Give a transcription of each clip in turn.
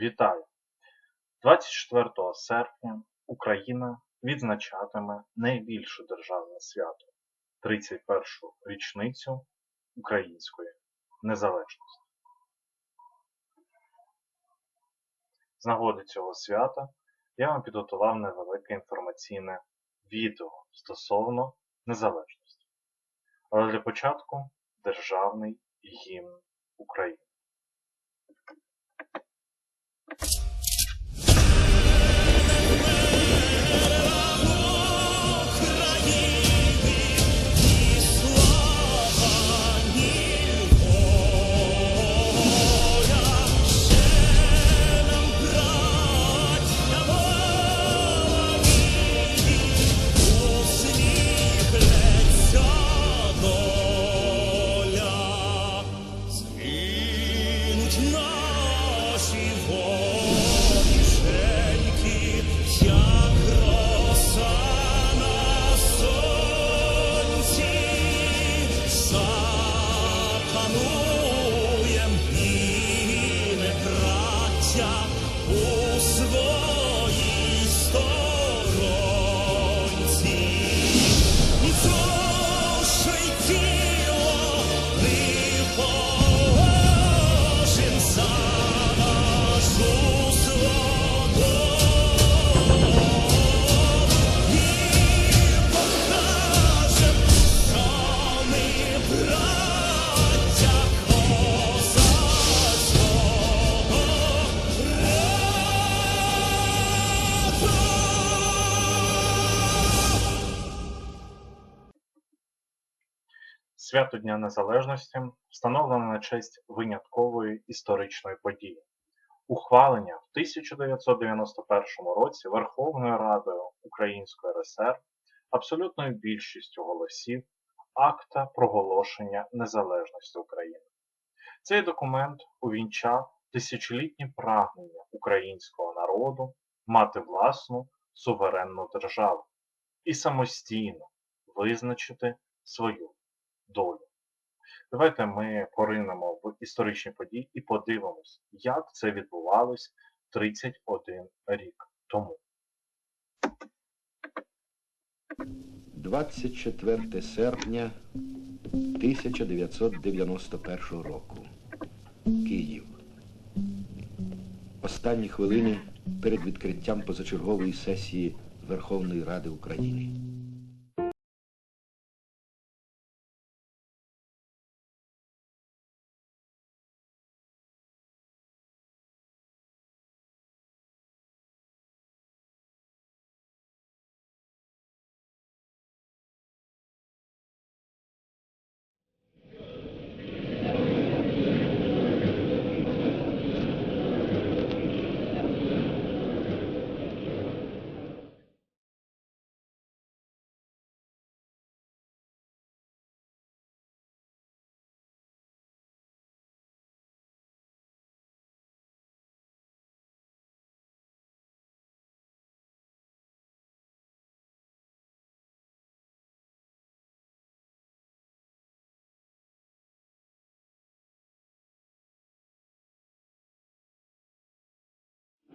Вітаю! 24 серпня Україна відзначатиме найбільше державне свято 31-шу річницю української незалежності. З нагоди цього свята я вам підготував невелике інформаційне відео стосовно незалежності. Але для початку державний гімн України. Свято Дня Незалежності встановлено на честь виняткової історичної події. Ухвалення в 1991 році Верховною Радою Української РСР абсолютною більшістю голосів акта проголошення незалежності України. Цей документ увінчав тисячолітні прагнення українського народу мати власну суверенну державу і самостійно визначити свою долю. Давайте ми поринемо в історичні події і подивимось, як це відбувалось 31 рік тому. 24 серпня 1991 року. Київ. Останні хвилини перед відкриттям позачергової сесії Верховної Ради України.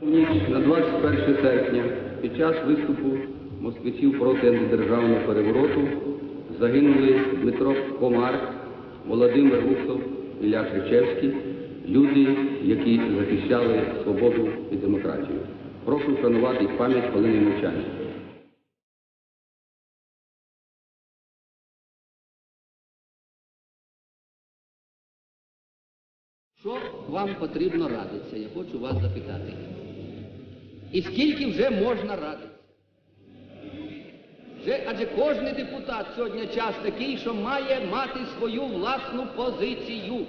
Ніч на 21 серпня під час виступу москвичів проти антидержавного перевороту загинули Дмитро Комар, Володимир Русов, Ілля Кричевський, люди, які захищали свободу і демократію. Прошу вшанувати їх пам'ять хвилини мовчання. Що вам потрібно радитися? Я хочу вас запитати. І скільки вже можна радитися? Вже, адже кожен депутат сьогодні час такий, що має мати свою власну позицію.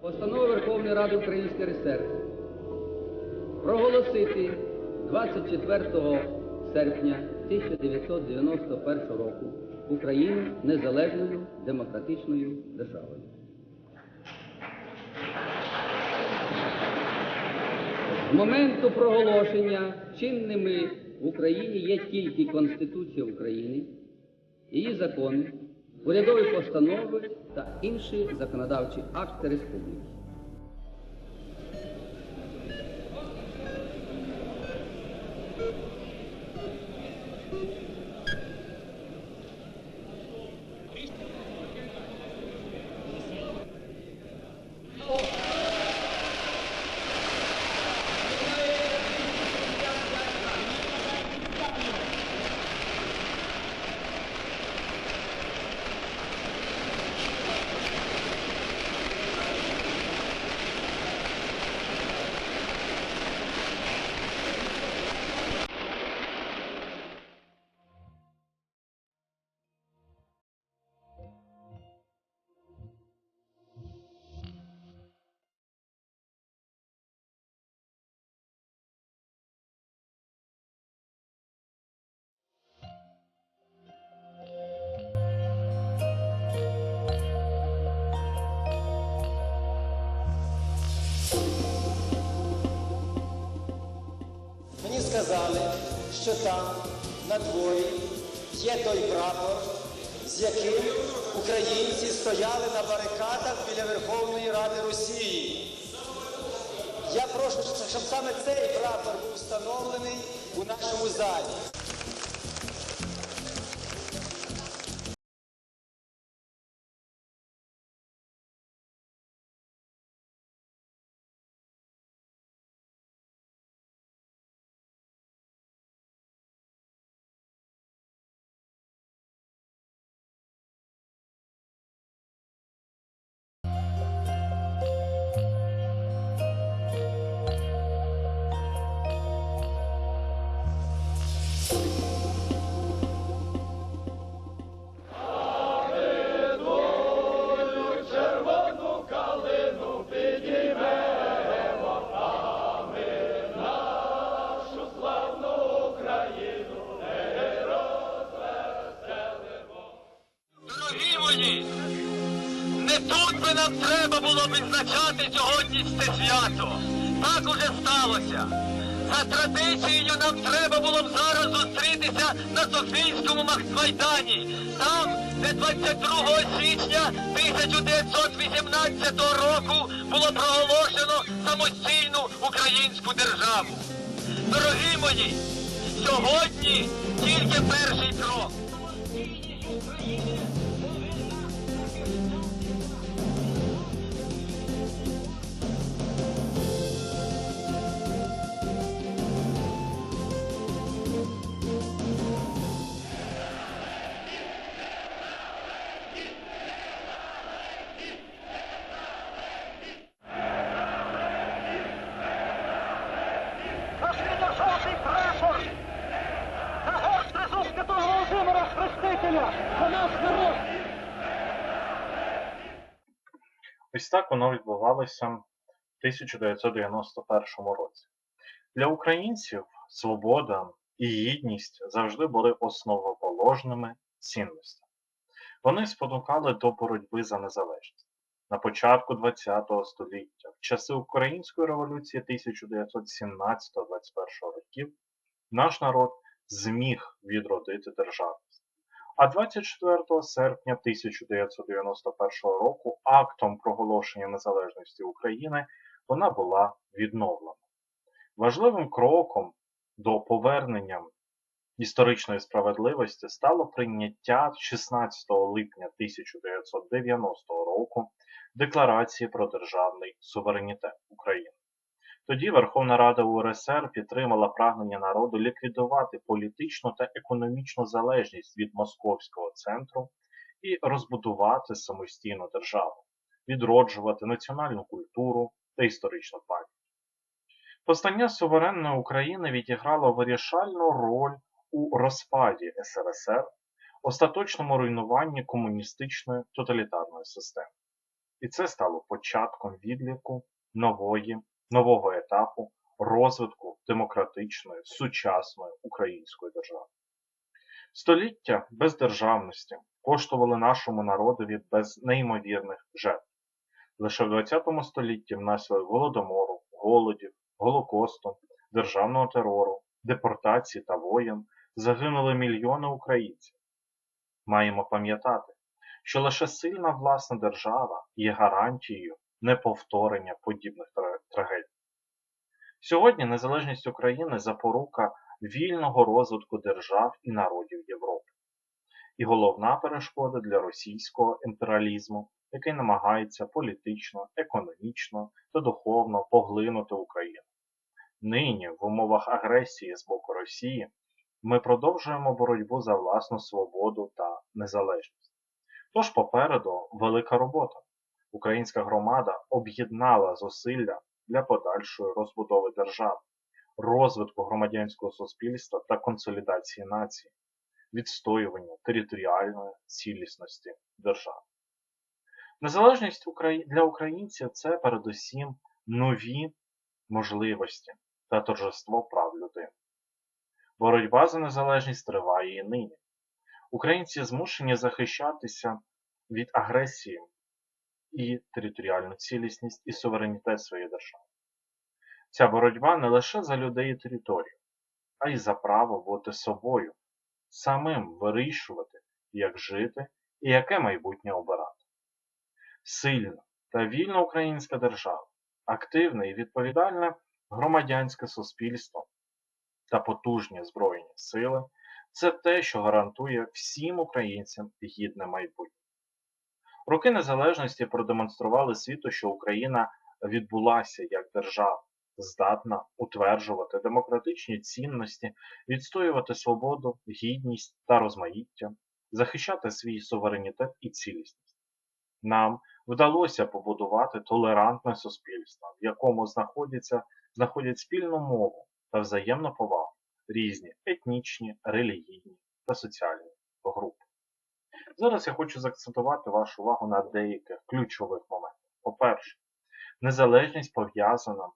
Постанова Верховної Ради Української РСР проголосити 24 серпня 1991 року Україну незалежною демократичною державою. З моменту проголошення чинними в Україні є тільки Конституція України, її закони, урядові постанови та інші законодавчі акти республіки. Що там, на дворі, є той прапор, з яким українці стояли на барикадах біля Верховної Ради Росії. Я прошу, щоб саме цей прапор був встановлений у нашому залі. Сьогодні це свято. Так уже сталося. За традицією нам треба було б зараз зустрітися на Софійському майдані. Там, де 22 січня 1918 року було проголошено самостійну українську державу. Дорогі мої, сьогодні тільки перший крок. Так воно відбувалося в 1991 році. Для українців свобода і гідність завжди були основоположними цінностями. Вони спонукали до боротьби за незалежність. На початку ХХ століття, в часи Української революції 1917-21 років, наш народ зміг відродити державність. А 24 серпня 1991 року актом проголошення незалежності України вона була відновлена. Важливим кроком до повернення історичної справедливості стало прийняття 16 липня 1990 року Декларації про державний суверенітет України. Тоді Верховна Рада УРСР підтримала прагнення народу ліквідувати політичну та економічну залежність від московського центру і розбудувати самостійну державу, відроджувати національну культуру та історичну пам'ять. Постання суверенної України відіграло вирішальну роль у розпаді СРСР, остаточному руйнуванні комуністичної тоталітарної системи. І це стало початком відліку нової, нового етапу розвитку демократичної, сучасної української держави. Століття бездержавності коштували нашому народові без неймовірних жертв. Лише в ХХ столітті внаслідок голодомору, голодів, Голокосту, державного терору, депортації та воєн загинули мільйони українців. Маємо пам'ятати, що лише сильна власна держава є гарантією неповторення подібних трагедій. Сьогодні незалежність України запорука вільного розвитку держав і народів Європи і головна перешкода для російського імперіалізму, який намагається політично, економічно та духовно поглинути Україну. Нині, в умовах агресії з боку Росії, ми продовжуємо боротьбу за власну свободу та незалежність. Тож попереду велика робота. Українська громада об'єднала зусилля для подальшої розбудови держави, розвитку громадянського суспільства та консолідації нації, відстоювання територіальної цілісності держави. Незалежність для українців це передусім нові можливості та торжество прав людини. Боротьба за незалежність триває і нині. Українці змушені захищатися від агресії і територіальну цілісність і суверенітет своєї держави. Ця боротьба не лише за людей і територію, а й за право бути собою, самим вирішувати, як жити і яке майбутнє обирати. Сильна та вільна українська держава, активне і відповідальне громадянське суспільство та потужні збройні сили це те, що гарантує всім українцям гідне майбутнє. Роки незалежності продемонстрували світу, що Україна відбулася як держава, здатна утверджувати демократичні цінності, відстоювати свободу, гідність та розмаїття, захищати свій суверенітет і цілісність. Нам вдалося побудувати толерантне суспільство, в якому знаходяться, знаходять спільну мову та взаємну повагу різні етнічні, релігійні та соціальні. Зараз я хочу заакцентувати вашу увагу на деяких ключових моментах. По-перше, незалежність пов'язана е,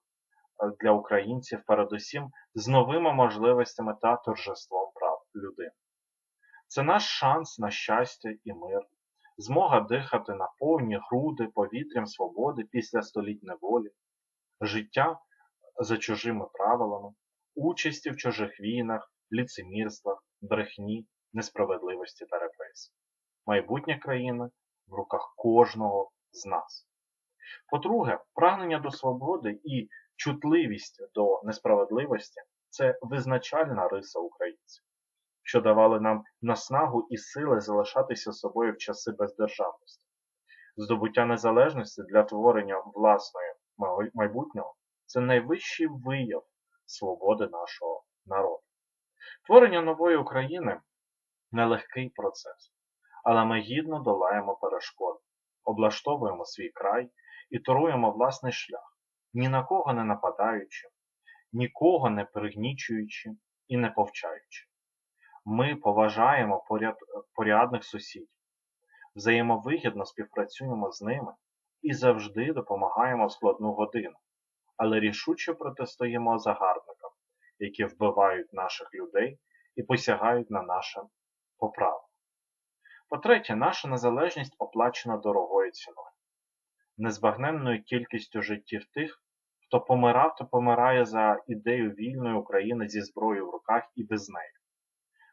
для українців передусім з новими можливостями та торжеством прав людини. Це наш шанс на щастя і мир, змога дихати на повні груди повітрям свободи після століть неволі, життя за чужими правилами, участі в чужих війнах, ліцемірствах, брехні, несправедливості та. Майбутнє країни в руках кожного з нас. По-друге, прагнення до свободи і чутливість до несправедливості це визначальна риса українців, що давали нам наснагу і сили залишатися собою в часи бездержавності. Здобуття незалежності для творення власної майбутнього це найвищий вияв свободи нашого народу. Творення нової України нелегкий процес, але ми гідно долаємо перешкоди, облаштовуємо свій край і торуємо власний шлях, ні на кого не нападаючи, нікого не пригнічуючи і не повчаючи. Ми поважаємо поряд, порядних сусідів, взаємовигідно співпрацюємо з ними і завжди допомагаємо в складну годину, але рішуче протистоїмо загарбникам, які вбивають наших людей і посягають на наше поправу. По-третє, наша незалежність оплачена дорогою ціною, незбагненною кількістю життів тих, хто помирав та помирає за ідею вільної України зі зброєю в руках і без неї,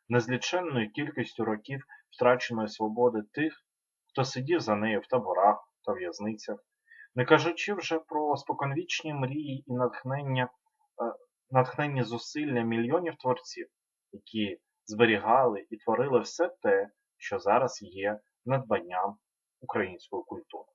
незліченною кількістю років втраченої свободи тих, хто сидів за нею в таборах та в'язницях, не кажучи вже про споконвічні мрії і натхнення, е, натхненні зусилля мільйонів творців, які зберігали і творили все те, що зараз є надбанням української культури.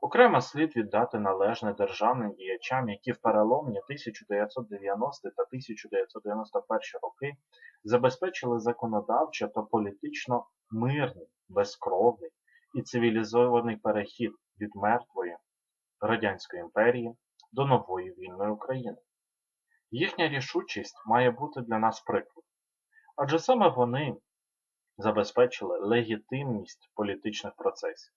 Окремо слід віддати належне державним діячам, які в переломні 1990 та 1991 роки забезпечили законодавчо та політично мирний, безкровний і цивілізований перехід від мертвої Радянської імперії до нової вільної України. Їхня рішучість має бути для нас прикладом, адже саме вони забезпечили легітимність політичних процесів,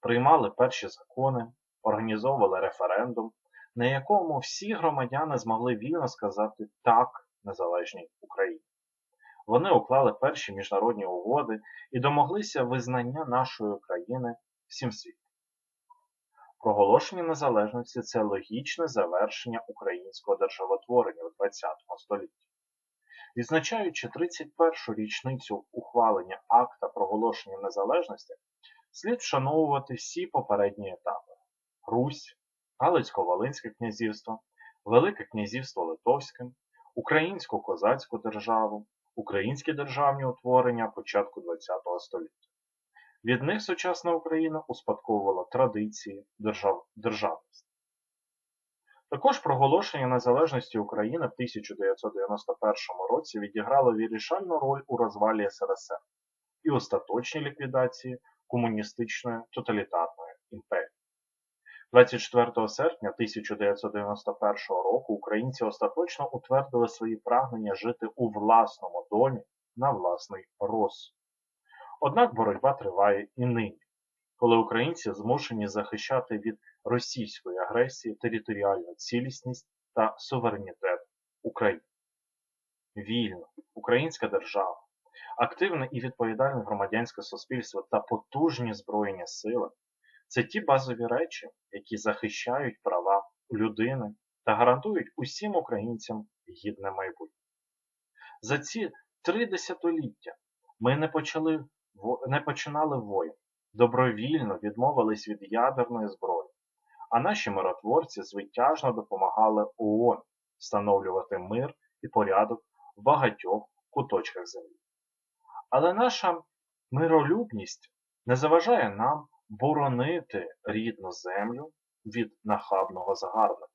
приймали перші закони, організовували референдум, на якому всі громадяни змогли вільно сказати так незалежній Україні. Вони уклали перші міжнародні угоди і домоглися визнання нашої країни всім світом. Проголошення незалежності це логічне завершення українського державотворення у ХХ столітті. Відзначаючи 31-шу річницю ухвалення акта проголошення незалежності, слід вшановувати всі попередні етапи: Русь, Галицько-Волинське князівство, Велике князівство Литовське, Українську козацьку державу, Українські державні утворення початку ХХ століття. Від них сучасна Україна успадковувала традиції держав... державності. Також проголошення незалежності України в 1991 році відіграло вирішальну роль у розвалі СРСР і остаточній ліквідації комуністичної тоталітарної імперії. 24 серпня 1991 року українці остаточно утвердили свої прагнення жити у власному домі на власний розсуд. Однак боротьба триває і нині, коли українці змушені захищати від російської агресії територіальну цілісність та суверенітет України. Вільна українська держава, активне і відповідальне громадянське суспільство та потужні збройні сили це ті базові речі, які захищають права людини та гарантують усім українцям гідне майбутнє. За ці три десятиліття ми не почали не починали воїн, добровільно відмовились від ядерної зброї, а наші миротворці звитяжно допомагали ООН встановлювати мир і порядок в багатьох куточках землі. Але наша миролюбність не заважає нам боронити рідну землю від нахабного загарбника.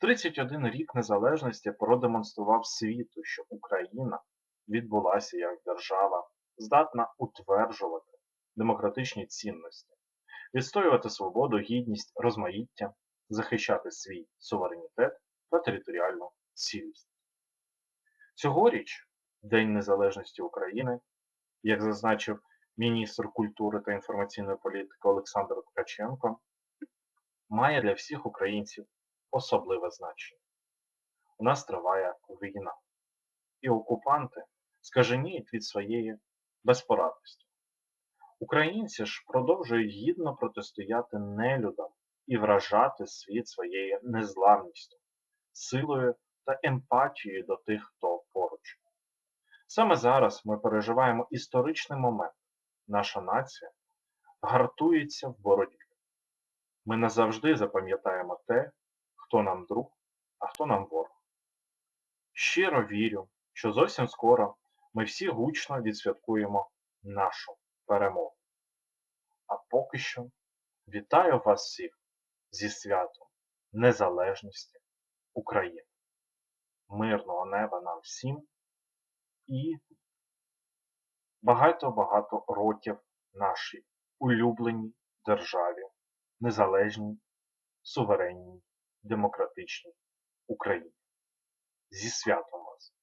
31 рік незалежності продемонстрував світу, що Україна відбулася як держава, здатна утверджувати демократичні цінності, відстоювати свободу, гідність, розмаїття, захищати свій суверенітет та територіальну цілісність. Цьогоріч, День Незалежності України, як зазначив міністр культури та інформаційної політики Олександр Ткаченко, має для всіх українців особливе значення. У нас триває війна, і окупанти скаженіють від своєї безпорадності. Українці ж продовжують гідно протистояти нелюдам і вражати світ своєю незламністю, силою та емпатією до тих, хто поруч. Саме зараз ми переживаємо історичний момент. Наша нація гартується в боротьбі. Ми назавжди запам'ятаємо те, хто нам друг, а хто нам ворог. Щиро вірю, що зовсім скоро ми всі гучно відсвяткуємо нашу перемогу. А поки що вітаю вас всіх зі святом Незалежності України. Мирного неба нам всім і багато-багато років нашій улюбленій державі, незалежній, суверенній, демократичній Україні. Зі святом вас!